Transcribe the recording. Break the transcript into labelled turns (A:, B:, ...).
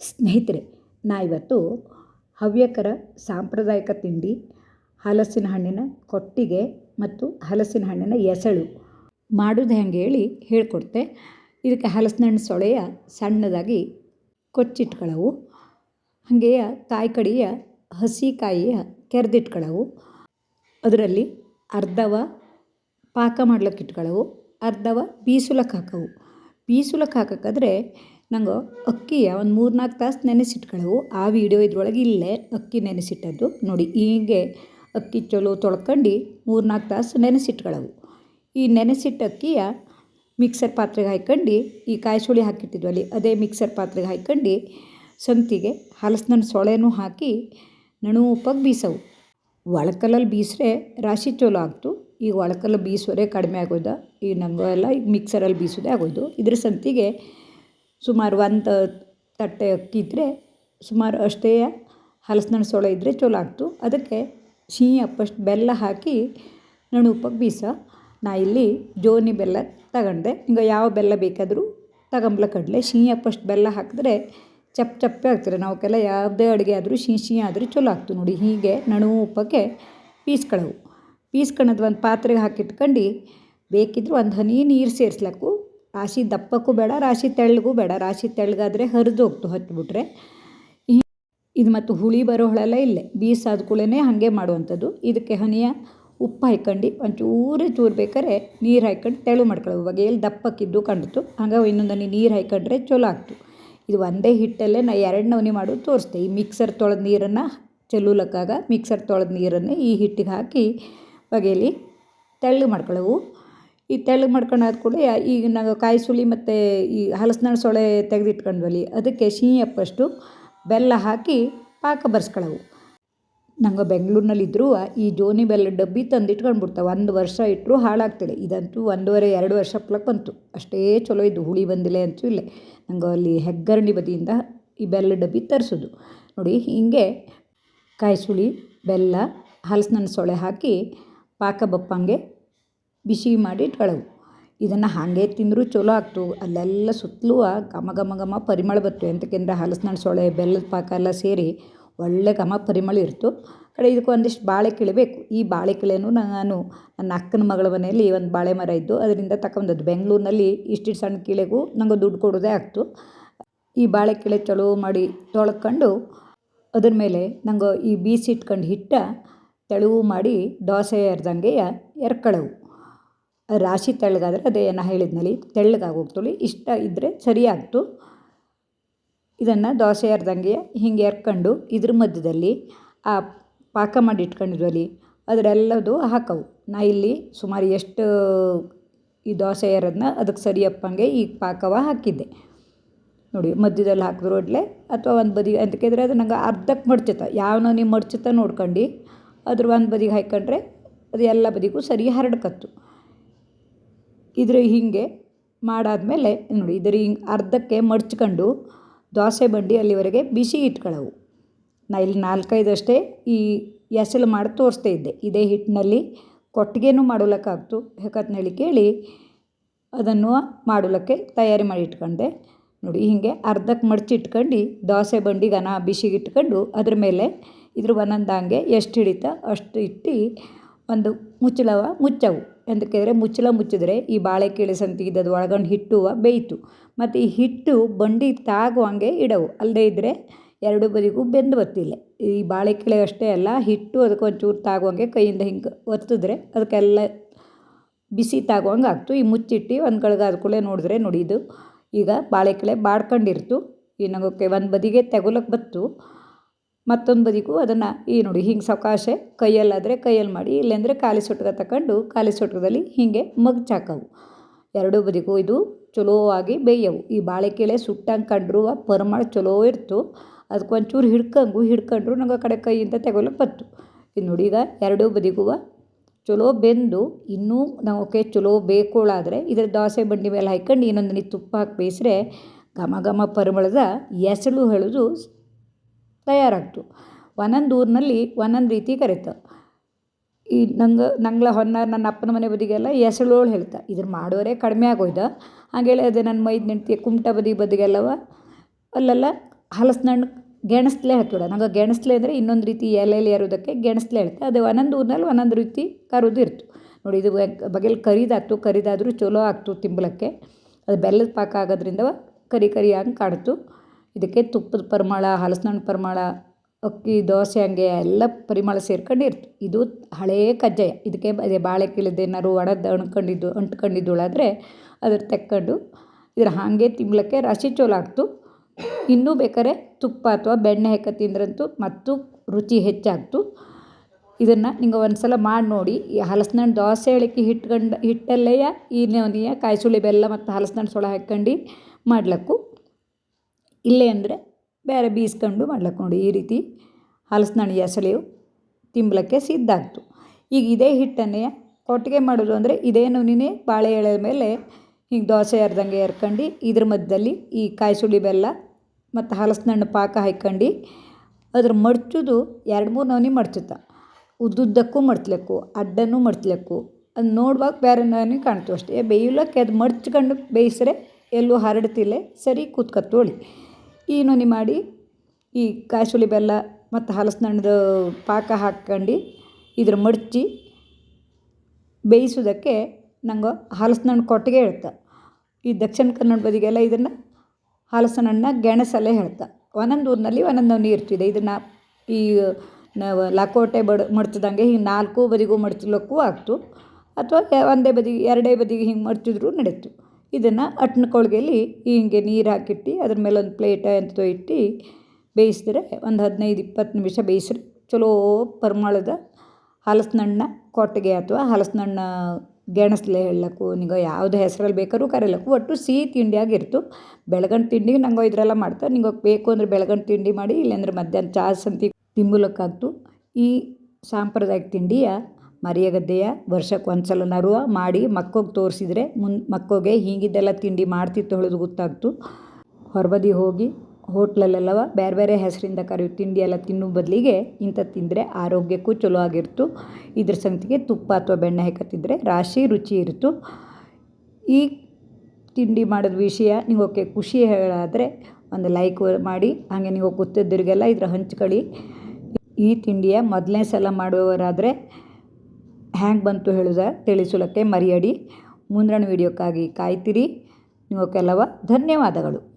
A: ಸ್ನೇಹಿತರೆ, ನಾ ಇವತ್ತು ಹವ್ಯಕರ ಸಾಂಪ್ರದಾಯಿಕ ತಿಂಡಿ, ಹಲಸಿನ ಹಣ್ಣಿನ ಕೊಟ್ಟಿಗೆ ಮತ್ತು ಹಲಸಿನ ಹಣ್ಣಿನ ಎಸಳು ಮಾಡೋದು ಹೆಂಗೆ ಹೇಳಿ ಹೇಳ್ಕೊಡ್ತೆ. ಇದಕ್ಕೆ ಹಲಸಿನ ಹಣ್ಣು ಸೊಳೆಯ ಸಣ್ಣದಾಗಿ ಕೊಚ್ಚಿಟ್ಕೊಳ್ಳವು ಹಾಗೆಯೇ ಕಾಯಿ ಕಡಿಯ ಹಸಿ ಕಾಯಿಯ ಕೆರೆದಿಟ್ಕೊಳ್ಳವು ಅದರಲ್ಲಿ ಅರ್ಧವ ಪಾಕ ಮಾಡ್ಲಿಕ್ಕೆ ಇಟ್ಕೊಳ್ಳವು ಅರ್ಧವ ಬೀಸುಲಕ್ಕೆ ಹಾಕವು. ಬೀಸುಲಕ್ಕೆ ಹಾಕಕ್ಕಾದ್ರೆ ನಂಗೆ ಅಕ್ಕಿಯ ಒಂದು ಮೂರ್ನಾಲ್ಕು ತಾಸು ನೆನೆಸಿಟ್ಕೊಳ್ಳವು ಆ ವಿಡಿಯೋ ಇದ್ರೊಳಗೆ ಇಲ್ಲೇ ಅಕ್ಕಿ ನೆನೆಸಿಟ್ಟದ್ದು. ನೋಡಿ, ಹೀಗೆ ಅಕ್ಕಿ ಚಲೋ ತೊಳ್ಕೊಂಡು ಮೂರ್ನಾಲ್ಕು ತಾಸು ನೆನೆಸಿಟ್ಕೊಳ್ಳವು ಈ ನೆನೆಸಿಟ್ಟ ಅಕ್ಕಿಯ ಮಿಕ್ಸರ್ ಪಾತ್ರೆಗೆ ಹಾಕ್ಕೊಂಡು ಈ ಕಾಯಿ ಸುಳಿ ಹಾಕಿಟ್ಟಿದ್ವಲ್ಲಿ ಅದೇ ಮಿಕ್ಸರ್ ಪಾತ್ರೆಗೆ ಹಾಕ್ಕೊಂಡು ಸಂತಿಗೆ ಹಲಸಿನ ಸೊಳೆನೂ ಹಾಕಿ ಉಪ್ಪಾಗಿ ಬೀಸವು. ಒಳಕಲಲ್ಲಿ ಬೀಸ್ರೆ ರಾಶಿ ಚಲೋ ಆಗ್ತು. ಈಗ ಒಳಕಲ್ಲು ಬೀಸೋರೆ ಕಡಿಮೆ ಆಗೋದ ಈಗ ನಮಗೆಲ್ಲ ಈಗ ಮಿಕ್ಸರಲ್ಲಿ ಬೀಸೋದೇ ಆಗೋದು ಇದ್ರ ಸಂತಿಗೆ ಸುಮಾರು ಒಂದು ತಟ್ಟೆ ಅಕ್ಕಿ ಇದ್ದರೆ ಸುಮಾರು ಅಷ್ಟೇ ಹಲಸಿನ ಸೊಳೆ ಇದ್ದರೆ ಚಲೋ ಆಗ್ತು. ಅದಕ್ಕೆ ಸಿಹಿ ಅಪ್ಪಷ್ಟು ಬೆಲ್ಲ ಹಾಕಿ ನಣುಪಾಗಿ ಬೀಸ. ನಾ ಇಲ್ಲಿ ಜೋನಿ ಬೆಲ್ಲ ತಗೊಂಡೆ. ಹಿಂಗೆ ಯಾವ ಬೆಲ್ಲ ಬೇಕಾದರೂ ತಗೊಂಬ್ಲ ಕಡಲೆ. ಸಿಹಿ ಅಪ್ಪಷ್ಟು ಬೆಲ್ಲ ಹಾಕಿದ್ರೆ ಚಪ್ ಚಪ್ಪೆ ಆಗ್ತಾರೆ ನಾವಕ್ಕೆಲ್ಲ ಯಾವುದೇ ಅಡುಗೆ ಆದರೂ ಸಿಹಿ ಸಿಹಿ ಆದರೂ ಚಲೋ ಆಗ್ತು ನೋಡಿ. ಹೀಗೆ ನಣುಪಕ್ಕೆ ಪೀಸ್ಕೊಳ್ಳವು ಪೀಸ್ಕೊಳ್ಳೋದು ಒಂದು ಪಾತ್ರೆಗೆ ಹಾಕಿಟ್ಕೊಂಡು ಬೇಕಿದ್ರೆ ಒಂದು ಹನಿ ನೀರು ಸೇರಿಸ್ಲಕ್ಕು ರಾಶಿ ದಪ್ಪಕ್ಕೂ ಬೇಡ, ರಾಶಿ ತೆಳ್ಳಗೂ ಬೇಡ. ರಾಶಿ ತೆಳ್ಳಗಾದರೆ ಹರಿದು ಹೋಗ್ತು, ಹತ್ಬಿಟ್ರೆ. ಇದು ಮತ್ತು ಹುಳಿ ಬರೋ ಹುಳೆಲ್ಲ ಇಲ್ಲೇ. ಬೀಸಾದ ಕೂಡಲೇ ಹಾಗೆ ಮಾಡುವಂಥದ್ದು. ಇದಕ್ಕೆ ಹನಿಯ ಉಪ್ಪು ಹಾಕ್ಕೊಂಡು ಒಂಚೂರು ಚೂರು ಬೇಕಾದ್ರೆ ನೀರು ಹಾಕ್ಕೊಂಡು ತೆಳು ಮಾಡ್ಕೊಳ್ಳೋ ಬಗೆಯಲ್ಲಿ ದಪ್ಪಕ್ಕಿದ್ದು ಕಂಡಿತು ಹಂಗೆ ಇನ್ನೊಂದು ಹನಿ ನೀರು ಹಾಕ್ಕೊಂಡ್ರೆ ಚಲೋ ಆಗ್ತು. ಇದು ಒಂದೇ ಹಿಟ್ಟಲ್ಲೇ ನಾ ಎರಡು ನವನಿ ಮಾಡೋದು ತೋರಿಸ್ತೆ. ಈ ಮಿಕ್ಸರ್ ತೊಳೆದ ನೀರನ್ನು ಚೆಲ್ಲುಲಕ್ಕಾಗ ಮಿಕ್ಸರ್ ತೊಳೆದ ನೀರನ್ನೇ ಈ ಹಿಟ್ಟಿಗೆ ಹಾಕಿ ಬಗೆಯಲ್ಲಿ ತೆಳ್ಳಗೆ ಮಾಡ್ಕೊಳ್ಳವು. ಈ ತೆಳ್ಳಗೆ ಮಾಡ್ಕೊಂಡಾದ ಕೂಡಲೇ ಈಗ ನಾವು ಕಾಯಿ ಸುಳಿ ಮತ್ತು ಈ ಹಲಸಿನ ಸೊಳೆ ತೆಗೆದಿಟ್ಕೊಂಡ್ವಲ್ಲಿ, ಅದಕ್ಕೆ ಸಿಹಿ ಅಪ್ಪಷ್ಟು ಬೆಲ್ಲ ಹಾಕಿ ಪಾಕ ಬರ್ಸ್ಕೊಳ್ಳವು ನಂಗೆ ಬೆಂಗಳೂರಿನಲ್ಲಿದ್ದರೂ ಈ ಜೋನಿ ಬೆಲ್ಲ ಡಬ್ಬಿ ತಂದು ಇಟ್ಕೊಂಡ್ಬಿಡ್ತಾವೆ ಒಂದು ವರ್ಷ ಇಟ್ಟರು ಹಾಳಾಗ್ತಿದೆ. ಇದಂತೂ ಒಂದೂವರೆ, ಎರಡು ವರ್ಷ ಪ್ಲಕ್ ಬಂತು. ಅಷ್ಟೇ ಚಲೋ ಇದ್ದು ಹುಳಿ ಬಂದಿಲ್ಲ ಅಂತೂ ಇಲ್ಲ. ನಂಗೆ ಅಲ್ಲಿ ಹೆಗ್ಗರಣಿ ಬದಿಯಿಂದ ಈ ಬೆಲ್ಲ ಡಬ್ಬಿ ತರಿಸೋದು. ನೋಡಿ, ಹೀಗೆ ಕಾಯಿ ಸುಳಿ ಬೆಲ್ಲ ಹಲಸಿನ ಸೊಳೆ ಹಾಕಿ ಪಾಕ ಬಪ್ಪಂಗೆ ಬಿಸಿ ಮಾಡಿ ಇಟ್ಕೊಳ್ಳೋವು ಇದನ್ನು ಹಾಗೆ ತಿಂದರೂ ಚಲೋ ಆಗ್ತು ಅಲ್ಲೆಲ್ಲ ಸುತ್ತಲೂ ಘಮ ಘಮ ಘಮ ಪರಿಮಳ ಬತ್ತು ಎಂತಕ್ಕೆಂದ್ರೆ ಹಲಸಿನ ಸೊಳೆ ಬೆಲ್ಲದ ಪಾಕ ಎಲ್ಲ ಸೇರಿ ಒಳ್ಳೆ ಘಮ ಪರಿಮಳ ಇರ್ತು. ಕಡೆ ಇದಕ್ಕೆ ಒಂದಿಷ್ಟು ಬಾಳೆ ಬೇಕು. ಈ ಬಾಳೆ ಕಿಳೆನೂ ನಾನು ನನ್ನ ಅಕ್ಕನ ಮಗಳ ಮನೆಯಲ್ಲಿ ಒಂದು ಬಾಳೆ ಮರ ಇದ್ದು, ಅದರಿಂದ ತಗೊಂಬಂದದ್ದು ಬೆಂಗಳೂರಿನಲ್ಲಿ ಇಷ್ಟಿಷ್ಟು ಸಣ್ಣ ಕಿಳೆಗೂ ನಂಗೆ ದುಡ್ಡು ಕೊಡೋದೇ ಆಗ್ತು. ಈ ಬಾಳೆ ಕಿಳೆ ಚಲೋ ಮಾಡಿ ತೊಳ್ಕೊಂಡು ಅದ್ರ ಮೇಲೆ ನಂಗೆ ಈ ಬೀಸಿಟ್ಕೊಂಡು ಹಿಟ್ಟ ತೆಳುವು ಮಾಡಿ ದೋಸೆ ಎರ್ದಂಗೆ ಎರ್ಕೊಳ್ಳವು ರಾಶಿ ತೆಳ್ಳಗಾದರೆ ಅದೇ ನಾ ಹೇಳಿದ್ನಲ್ಲಿ, ತೆಳ್ಳಗಾಗಿ ಹೋಗ್ತಳಿ, ಇಷ್ಟ ಇದ್ದರೆ ಸರಿಯಾಗ್ತು. ಇದನ್ನು ದೋಸೆ ಅರ್ಧಂಗೆ ಹಿಂಗೆ ಎರ್ಕೊಂಡು ಇದ್ರ ಮಧ್ಯದಲ್ಲಿ ಆ ಪಾಕ ಮಾಡಿ ಇಟ್ಕೊಂಡಿದ್ವಲ್ಲಿ, ಅದರೆಲ್ಲದು ಹಾಕವು. ನಾ ಇಲ್ಲಿ ಸುಮಾರು ಎಷ್ಟು ಈ ದೋಸೆ ಎರೋದನ್ನ ಅದಕ್ಕೆ ಸರಿಯಪ್ಪಂಗೆ ಈ ಪಾಕವ ಹಾಕಿದ್ದೆ. ನೋಡಿ, ಮಧ್ಯದಲ್ಲಿ ಹಾಕಿದ್ರು ಒಡ್ಲೆ, ಅಥವಾ ಒಂದು ಬದಿಗೆ ಅಂತಕ್ಕಿದ್ರೆ ಅದು ನಂಗೆ ಅರ್ಧಕ್ಕೆ ಮಡ್ಚುತ್ತೆ. ಯಾವನೋ ನೀವು ಮಡ್ಚುತ್ತ ನೋಡ್ಕೊಂಡು, ಅದ್ರ ಒಂದು ಬದಿಗೆ ಹಾಕ್ಕೊಂಡ್ರೆ ಅದು ಎಲ್ಲ ಬದಿಗೂ ಸರಿ ಹರಡ್ಕತ್ತು. ಇದ್ರ ಹೀಗೆ ಮಾಡಾದಮೇಲೆ ನೋಡಿ, ಇದ್ರ ಹಿಂಗೆ ಅರ್ಧಕ್ಕೆ ಮಡ್ಚ್ಕೊಂಡು ದೋಸೆ ಬಂಡಿ ಅಲ್ಲಿವರೆಗೆ ಬಿಸಿ ಇಟ್ಕೊಳ್ಳವು. ನಾ ಇಲ್ಲಿ ನಾಲ್ಕೈದು ಅಷ್ಟೇ ಈ ಎಸಲು ಮಾಡಿ ತೋರಿಸ್ತಾ ಇದ್ದೆ. ಇದೇ ಹಿಟ್ಟಿನಲ್ಲಿ ಕೊಟ್ಟಿಗೆನೂ ಮಾಡೋಲಕ್ಕಾಗ್ತು. ಹೇಳಿ ಕೇಳಿ ಅದನ್ನು ಮಾಡೋಲಕ್ಕೆ ತಯಾರಿ ಮಾಡಿ ಇಟ್ಕೊಂಡೆ. ನೋಡಿ, ಹೀಗೆ ಅರ್ಧಕ್ಕೆ ಮಡಚಿ ಇಟ್ಕೊಂಡು ದೋಸೆ ಬಂಡಿ ಘನ ಬಿಸಿಗೆ ಇಟ್ಕೊಂಡು ಅದ್ರ ಮೇಲೆ ಇದ್ರ ಒಂದೊಂದು ಹಂಗೆ ಎಷ್ಟು ಹಿಡಿತ ಅಷ್ಟು ಇಟ್ಟು ಒಂದು ಮುಚ್ಚಳವ ಮುಚ್ಚವು. ಎಂತಕ್ಕಂದ್ರೆ ಮುಚ್ಚಳ ಮುಚ್ಚಿದ್ರೆ ಈ ಬಾಳೆ ಕೀಳೆ ಸಂತಿಗೆ ಅದು ಒಳಗೊಂಡು ಹಿಟ್ಟು ಬೇಯಿತು. ಮತ್ತು ಈ ಹಿಟ್ಟು ಬಂಡಿ ತಾಗುವಂಗೆ ಇಡವು. ಅಲ್ಲದೆ ಇದ್ದರೆ ಎರಡು ಬದಿಗೂ ಬೆಂದು ಬತ್ತಿಲ್ಲ ಈ ಬಾಳೆ ಕಿಳೆ ಅಷ್ಟೇ ಅಲ್ಲ, ಹಿಟ್ಟು ಅದಕ್ಕೆ ಒಂಚೂರು ತಾಗುವಂಗೆ ಕೈಯಿಂದ ಹಿಂಗೆ ಒತ್ತಿದ್ರೆ ಅದಕ್ಕೆಲ್ಲ ಬಿಸಿ ತಾಗುವಂಗೆ ಆಗ್ತು. ಈ ಮುಚ್ಚಿಟ್ಟು ಒಂದು ಕಡೆಗೆ ಕೂಡಲೇ ನೋಡಿದ್ರೆ ನೋಡಿ ಇದು ಈಗ ಬಾಳೆ ಕಿಳೆ ಬಾಡ್ಕೊಂಡಿರ್ತು. ಈ ಒಂದು ಬದಿಗೆ ತೆಗೊಲಕ್ಕೆ ಬತ್ತು. ಮತ್ತೊಂದು ಬದಿಗೂ ಅದನ್ನು ಈ ನೋಡಿ, ಹಿಂಗೆ ಸಾವಕಾಶೆ, ಕೈಯಲ್ಲಾದರೆ ಕೈಯಲ್ಲಿ ಮಾಡಿ, ಇಲ್ಲೆಂದರೆ ಖಾಲಿ ಸೊಟ್ಗ ತಗೊಂಡು ಖಾಲಿ ಸೊಟ್ಗದಲ್ಲಿ ಹೀಗೆ ಮಗ್ಚಾಕವು. ಎರಡೂ ಬದಿಗೂ ಇದು ಚಲೋ ಆಗಿ ಬೇಯವು. ಈ ಬಾಳೆಕೀಳೆ ಸುಟ್ಟಂಗೆ ಕಂಡ್ರು ಪರಿಮಳ ಚಲೋ ಇರ್ತು. ಅದಕ್ಕೆ ಒಂಚೂರು ಹಿಡ್ಕಂಗು, ಹಿಡ್ಕೊಂಡ್ರು ನಂಗೆ ಆ ಕಡೆ ಕೈಯಿಂದ ತೆಗೊಲಕ್ಕೆ ಬತ್ತು. ಇದು ನೋಡಿ, ಈಗ ಎರಡೂ ಬದಿಗೂ ಚಲೋ ಬೆಂದು, ಇನ್ನೂ ಓಕೆ ಚಲೋ ಬೇಕೋಳಾದರೆ ಇದರ ದೋಸೆ ಬಂಡಿ ಮೇಲೆ ಹಾಕ್ಕೊಂಡು ಇನ್ನೊಂದು ನೀ ತುಪ್ಪ ಹಾಕಿ ಬೇಯಿಸ್ರೆ ಘಮ ಘಮ ಪರಿಮಳದ ಎಸಳು ಹೇಳೋದು ತಯಾರಾಗ್ತು. ಒಂದೊಂದು ಊರಿನಲ್ಲಿ ಒಂದೊಂದು ರೀತಿ ಕರೀತಾರೆ ಈ ನಂಗೆ, ನಂಗ್ಲ ಹೊನ್ನಾರ ನನ್ನ ಅಪ್ಪನ ಮನೆ ಬದಿಗೆಲ್ಲ ಎಸಳೋಳು ಹೇಳ್ತಾ. ಇದ್ರ ಮಾಡೋರೇ ಕಡಿಮೆ ಆಗೋಯ್ದ. ಹಾಗೇಳಿ ಅದೇ ನನ್ನ ಮೈದ ಹೆಂಡ್ತಿ ಕುಮಟ ಬದಿ ಬದಿಗೆಲ್ಲವ ಅಲ್ಲೆಲ್ಲ ಹಲಸಿನ ಹಣ್ಣು ಗೆಣಸ್ಲೆ ಹತ್ತೋಡ. ನಂಗೆ ಗೆಣಸ್ಲೆ ಅಂದರೆ ಇನ್ನೊಂದು ರೀತಿ ಎಲೆಯಲ್ಲಿ ಏರೋದಕ್ಕೆ ಗೆಣಸ್ಲೆ ಹೇಳ್ತೆ. ಅದು ಒಂದೊಂದು ಊರಿನಲ್ಲಿ ಒಂದೊಂದು ರೀತಿ ಕರೋದು ಇರ್ತು. ನೋಡಿ ಇದು ಬಗೆಲ್ ಕರಿದಾತು, ಕರಿದಾದರೂ ಚಲೋ ಆಗ್ತು ತಿಂಬಲಕ್ಕೆ. ಅದು ಬೆಲ್ಲದ ಪಾಕ ಆಗೋದ್ರಿಂದ ಕರಿ ಕರಿಯಾಗಿ ಕಾಣ್ತು. ಇದಕ್ಕೆ ತುಪ್ಪದ ಪರಿಮಳ ಹಲಸಿನ ಪರಿಮಳ, ಅಕ್ಕಿ, ದೋಸೆ, ಹಂಗೆ ಎಲ್ಲ ಪರಿಮಳ ಸೇರ್ಕೊಂಡು ಇರ್ತು ಇದು ಹಳೇ ಕಜ್ಜಾಯ. ಇದಕ್ಕೆ ಅದೇ ಬಾಳೆ ಕೀಳದ ಏನಾದ್ರು ಒಡೆದು ಅಣ್ಕೊಂಡಿದ್ದು, ಅಂಟ್ಕೊಂಡಿದ್ದಳಾದರೆ ಅದ್ರ ತೆಕ್ಕೊಂಡು ಇದ್ರ ಹಾಗೆ ತಿನ್ಲಿಕ್ಕೆ ರಾಶಿ ಚೋಲ ಆಗ್ತು ಇನ್ನೂ ಬೇಕಾದ್ರೆ ತುಪ್ಪ ಅಥವಾ ಬೆಣ್ಣೆ ಹೆಕ್ಕ ತಿಂದ್ರಂತೂ ಮತ್ತು ರುಚಿ ಹೆಚ್ಚಾಗ್ತು. ಇದನ್ನು ನಿಂಗೆ ಒಂದು ಸಲ ಮಾಡಿ ನೋಡಿ. ಈ ಹಲಸಿನಣ್ಣು ದೋಸೆ ಹೇಳಿಕೆ ಹಿಟ್ಕೊಂಡು ಹಿಟ್ಟಲ್ಲೇ ಈ ನವನಿಯ ಕಾಯಿ ಸುಳಿ ಬೆಲ್ಲ ಮತ್ತು ಹಲಸಿನ ಸೊಳ ಹಾಕ್ಕೊಂಡು ಮಾಡ್ಲಕ್ಕು. ಇಲ್ಲೇ ಅಂದರೆ ಬೇರೆ ಬೀಸ್ಕೊಂಡು ಮಾಡ್ಲಕ್ಕೆ ನೋಡಿ ಈ ರೀತಿ ಹಲಸಿನ ಹಣ್ಣು ಎಸಳಿಯು ತಿಂಬ್ಲಕ್ಕೆ ಸಿದ್ಧ ಆಗ್ತು. ಈಗ ಇದೇ ಹಿಟ್ಟನ್ನೇ ಕೊಟ್ಟಿಗೆ ಮಾಡೋದು ಅಂದರೆ ಇದೇ ನವನಿನೇ ಬಾಳೆ ಎಳೆ ಮೇಲೆ ಹಿಂಗೆ ದೋಸೆ ಎರ್ದಂಗೆ ಎರ್ಕೊಂಡು ಇದ್ರ ಮಧ್ಯದಲ್ಲಿ ಈ ಕಾಯಿ ಸುಳಿ ಬೆಲ್ಲ ಮತ್ತು ಹಲಸಿನಣ್ಣು ಪಾಕ ಹಾಕ್ಕೊಂಡು ಅದ್ರ ಮಡ್ಚೋದು ಎರಡು ಮೂರು ನವನಿ ಮಡ್ಚುತ್ತ. ಉದ್ದುದ್ದಕ್ಕೂ ಮಡ್ಚ್ಲಿಕ್ಕು ಅಡ್ಡನೂ ಮಡ್ಚ್ಲಿಕ್ಕು ಅದು ನೋಡುವಾಗ ಬೇರೆ ನವನಿ ಕಾಣ್ತು ಅಷ್ಟೇ. ಬೇಯಲಕ್ಕೆ ಅದು ಮಡ್ಚ್ಕೊಂಡು ಬೇಯಿಸ್ರೆ ಎಲ್ಲೂ ಹರಡ್ತಿಲ್ಲ, ಸರಿ ಕೂತ್ಕತ್ತೋಳಿ ಈ ನೀ ಮಾಡಿ ಈ ಕಾಯಿಸುಳಿ ಬೆಲ್ಲ ಮತ್ತು ಹಲಸಿನ ಹಣ್ಣದು ಪಾಕ ಹಾಕ್ಕೊಂಡು ಇದ್ರ ಮಡಚಿ ಬೇಯಿಸೋದಕ್ಕೆ ನಂಗೆ ಹಲಸಿನ ಹಣ್ಣು ಕೊಟ್ಟಿಗೆ ಹೇಳ್ತಾ. ಈ ದಕ್ಷಿಣ ಕನ್ನಡ ಬದಿಗೆಲ್ಲ ಇದನ್ನು ಹಲಸಿನ ಹಣ್ಣು ಗೆಣಸಲ್ಲೇ ಹೇಳ್ತಾ. ಒಂದೊಂದು ಊರಿನಲ್ಲಿ ಒಂದೊಂದು ನೀರ್ತಿದೆ ಇರ್ತಿದೆ ಇದನ್ನು ಈ ನಾವು ಲಕೋಟೆ ಬಡ ಮಡ್ತಿದಂಗೆ ಹಿಂಗೆ ನಾಲ್ಕು ಬದಿಗೂ ಮಡ್ಚಲಕ್ಕೂ ಆಗ್ತು. ಅಥವಾ ಒಂದೇ ಬದಿಗೆ ಎರಡೇ ಬದಿಗೆ ಹಿಂಗೆ ಮಡ್ಚಿದ್ರೂ ನಡೀತು. ಇದನ್ನು ಅಟ್ನ ಕೊಳ್ಗೆಯಲ್ಲಿ ಹಿಂಗೆ ನೀರು ಹಾಕಿಟ್ಟು ಅದ್ರ ಮೇಲೆ ಒಂದು ಪ್ಲೇಟ ಅಂತ ಇಟ್ಟು ಬೇಯಿಸಿದ್ರೆ ಒಂದು ಹದಿನೈದು ಇಪ್ಪತ್ತು ನಿಮಿಷ ಬೇಯಿಸ್ರೆ. ಚಲೋ ಪರಿಮಳದ ಹಲಸಿನ ಹಣ್ಣನ್ನ ಕೊಟ್ಟಿಗೆ ಅಥವಾ ಹಲಸಿನ ಹಣ್ಣು ಗೆಣಸ್ಲೆ ಹೇಳಕ್ಕು ನಿಂಗೆ ಯಾವ್ದು ಹೆಸ್ರಲ್ಲಿ ಬೇಕಾದ್ರೂ ಕರಿಲಕ್ಕು ಒಟ್ಟು ಸಿಹಿ ತಿಂಡಿಯಾಗಿರ್ತು ಬೆಳಗಣ ತಿಂಡಿಗೆ ನಂಗೆ ಇದ್ರೆಲ್ಲ ಮಾಡ್ತಾರೆ ನಿಂಗೆ ಬೇಕು ಅಂದರೆ ಬೆಳಗಣ ತಿಂಡಿ ಮಾಡಿ, ಇಲ್ಲಾಂದ್ರೆ ಮಧ್ಯಾಹ್ನ ಚಾ ಸಂತಿ ತಿಂಬುಲಕ್ಕಾಗ್ತು. ಈ ಸಾಂಪ್ರದಾಯಿಕ ತಿಂಡಿಯ ಮರಿಯಗದ್ದೆಯ ವರ್ಷಕ್ಕೆ ಒಂದು ನರುವ ಮಾಡಿ ಮಕ್ಕೋಗೆ ತೋರಿಸಿದ್ರೆ ಮುನ್ ಮಕ್ಕೋಗೆ ಹೀಗಿದ್ದೆಲ್ಲ ತಿಂಡಿ ಮಾಡ್ತಿತ್ತು ಹೇಳೋದು ಗೊತ್ತಾಗ್ತು. ಹೊರಬದಿ ಹೋಗಿ ಹೋಟ್ಲಲ್ಲೆಲ್ಲವ ಬೇರೆ ಬೇರೆ ಹೆಸರಿಂದ ಕರೆಯೋ ತಿಂಡಿ ಎಲ್ಲ ತಿನ್ನೋ ಬದಲಿಗೆ ಇಂಥ ತಿಂದರೆ ಆರೋಗ್ಯಕ್ಕೂ ಚಲೋ ಆಗಿರ್ತು. ಇದ್ರ ಸಂಗತಿಗೆ ತುಪ್ಪ ಅಥವಾ ಬೆಣ್ಣೆ ಹಾಕತ್ತಿದ್ರೆ ರಾಶಿ ರುಚಿ ಇರ್ತು. ಈ ತಿಂಡಿ ಮಾಡೋದ್ ವಿಷಯ ನೀವು ಓಕೆ ಖುಷಿ ಹೇಳಾದರೆ ಒಂದು ಲೈಕ್ ಮಾಡಿ, ಹಾಗೆ ನೀವು ಗೊತ್ತಿದ್ದರಿಗೆಲ್ಲ ಇದ್ರ ಹಂಚ್ಕೊಳ್ಳಿ ಈ ತಿಂಡಿಯ ಮೊದಲನೇ ಸಲ ಮಾಡುವವರಾದರೆ ಹ್ಯಾಂಗೆ ಬಂತು ಹೇಳುದ ತಿಳಿಸಲಕ್ಕೆ ಮರೆಯಡಿ. ಮುಂದಿನ ವೀಡಿಯೋಕ್ಕಾಗಿ ಕಾಯ್ತಿರಿ. ನೀವು ಕೆಲವ ಧನ್ಯವಾದಗಳು.